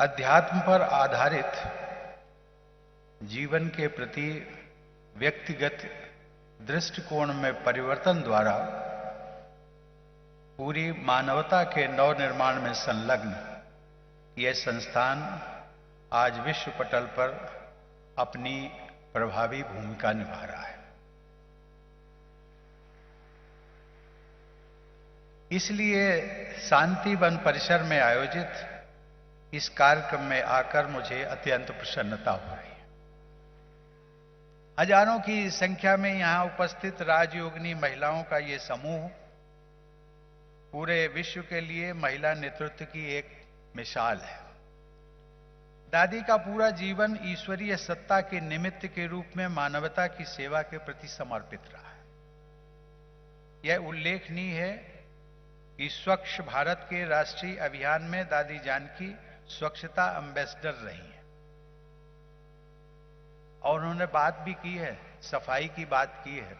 अध्यात्म पर आधारित जीवन के प्रति व्यक्तिगत दृष्टिकोण में परिवर्तन द्वारा पूरी मानवता के नव निर्माण में संलग्न यह संस्थान आज विश्व पटल पर अपनी प्रभावी भूमिका निभा रहा है। इसलिए शांति वन परिसर में आयोजित इस कार्यक्रम में आकर मुझे अत्यंत प्रसन्नता हो रही है। हज़ारों की संख्या में यहाँ उपस्थित राजयोगिनी महिलाओं का ये समूह पूरे विश्व के लिए महिला नेतृत्व की एक मिसाल है। दादी का पूरा जीवन ईश्वरीय सत्ता के निमित्त के रूप में मानवता की सेवा के प्रति समर्पित रहा है। यह उल्लेखनीय है कि स्वच्छ भारत के राष्ट्रीय अभियान में दादी जानकी स्वच्छता एम्बेसडर रही हैं। और उन्होंने बात भी की है, सफ़ाई की बात की है।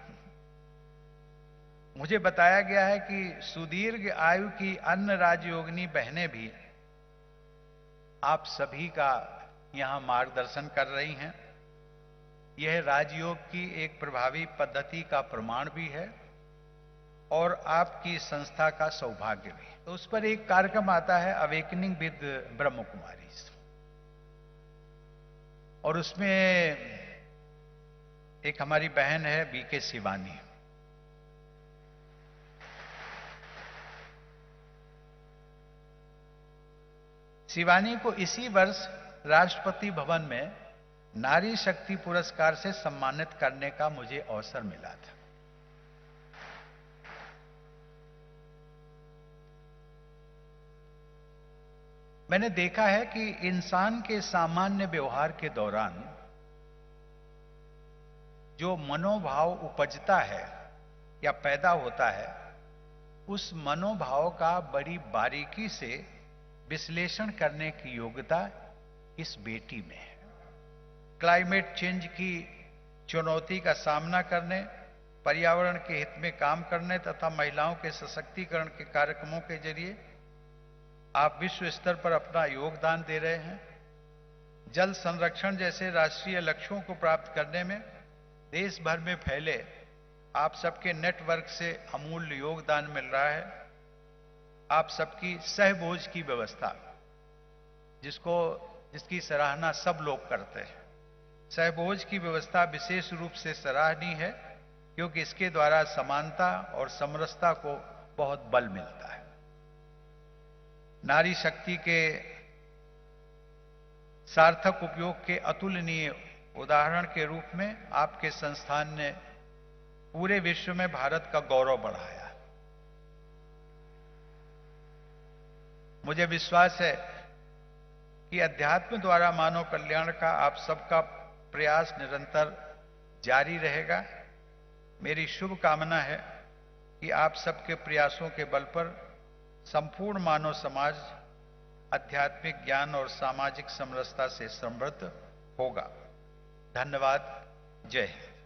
मुझे बताया गया है कि सुदीर्घ आयु की अन्य राजयोगिनी बहनें भी आप सभी का यहाँ मार्गदर्शन कर रही हैं। यह राजयोग की एक प्रभावी पद्धति का प्रमाण भी है। और आपकी संस्था का सौभाग्य भी। तो उस पर एक कार्यक्रम आता है अवेकनिंग विद ब्रह्म कुमारी और उसमें एक हमारी बहन है बीके शिवानी शिवानी को इसी वर्ष राष्ट्रपति भवन में नारी शक्ति पुरस्कार से सम्मानित करने का मुझे अवसर मिला था। मैंने देखा है कि इंसान के सामान्य व्यवहार के दौरान जो मनोभाव उपजता है या पैदा होता है, उस मनोभाव का बड़ी बारीकी से विश्लेषण करने की योग्यता इस बेटी में है। क्लाइमेट चेंज की चुनौती का सामना करने, पर्यावरण के हित में काम करने तथा महिलाओं के सशक्तिकरण के कार्यक्रमों के ज़रिए आप विश्व स्तर पर अपना योगदान दे रहे हैं। जल संरक्षण जैसे राष्ट्रीय लक्ष्यों को प्राप्त करने में देश भर में फैले आप सबके नेटवर्क से अमूल्य योगदान मिल रहा है। आप सबकी सहबोझ की व्यवस्था, जिसको, जिसकी सराहना सब लोग करते हैं। सहबोझ की व्यवस्था विशेष रूप से सराहनीय है, क्योंकि इसके द्वारा समानता और समरसता को बहुत बल मिलता है। नारी शक्ति के सार्थक उपयोग के अतुलनीय उदाहरण के रूप में आपके संस्थान ने पूरे विश्व में भारत का गौरव बढ़ाया। मुझे विश्वास है कि अध्यात्म द्वारा मानव कल्याण का आप सबका प्रयास निरंतर जारी रहेगा। मेरी शुभ कामना है कि आप सबके प्रयासों के बल पर संपूर्ण मानव समाज आध्यात्मिक ज्ञान और सामाजिक समरसता से समृद्ध होगा। धन्यवाद। जय हिंद।